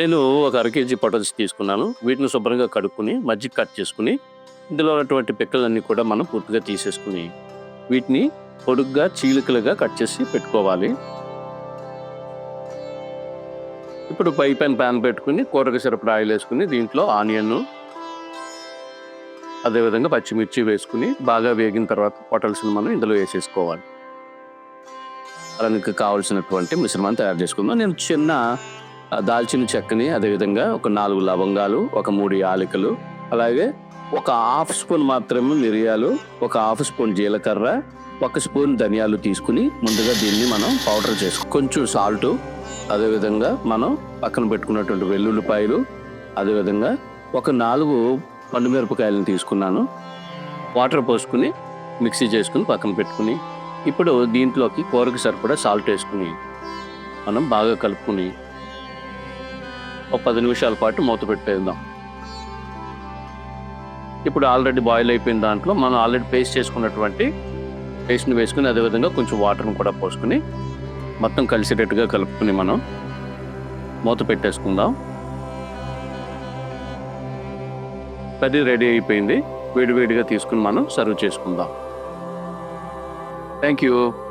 నేను ఒక అర కేజీ పొటల్స్ తీసుకున్నాను. వీటిని శుభ్రంగా కడుక్కుని మజ్జిగ కట్ చేసుకుని ఇందులో ఉన్నటువంటి పిక్కలన్నీ కూడా మనం పూర్తిగా తీసేసుకుని వీటిని పొడుగ్గా చీలికలుగా కట్ చేసి పెట్టుకోవాలి. ఇప్పుడు పై పైన ప్యాన్ పెట్టుకుని కూరగాయ సరిపడా ఆయిల్ వేసుకుని దీంట్లో ఆనియన్ అదేవిధంగా పచ్చిమిర్చి వేసుకుని బాగా వేగిన తర్వాత పొటల్స్ని మనం ఇందులో వేసేసుకోవాలి. అలానికి కావాల్సినటువంటి మిశ్రమాన్ని తయారు చేసుకుందాం. నేను చిన్న దాల్చిన చెక్కని అదేవిధంగా ఒక నాలుగు లవంగాలు ఒక మూడు యాలకులు అలాగే ఒక హాఫ్ స్పూన్ మాత్రమే మిరియాలు ఒక హాఫ్ స్పూన్ జీలకర్ర ఒక స్పూన్ ధనియాలు తీసుకుని ముందుగా దీన్ని మనం పౌడర్ చేసుకో కొంచెం సాల్ట్ అదేవిధంగా మనం పక్కన పెట్టుకున్నటువంటి వెల్లుల్లిపాయలు అదేవిధంగా ఒక నాలుగు పండుమిరపకాయలను తీసుకున్నాను. వాటర్ పోసుకుని మిక్సీ చేసుకుని పక్కన పెట్టుకుని ఇప్పుడు దీంట్లోకి కూరకు సరిపడా సాల్ట్ వేసుకుని మనం బాగా కలుపుకుని ఒక పది నిమిషాల పాటు మూత పెట్టేద్దాం. ఇప్పుడు ఆల్రెడీ బాయిల్ అయిపోయిన దాంట్లో మనం ఆల్రెడీ పేస్ట్ చేసుకున్నటువంటి పేస్ట్ని వేసుకుని అదేవిధంగా కొంచెం వాటర్ని కూడా పోసుకుని మొత్తం కలిసేటట్టుగా కలుపుకుని మనం మూత పెట్టేసుకుందాం. కర్రీ రెడీ అయిపోయింది. వేడివేడిగా తీసుకుని మనం సర్వ్ చేసుకుందాం. Thank you.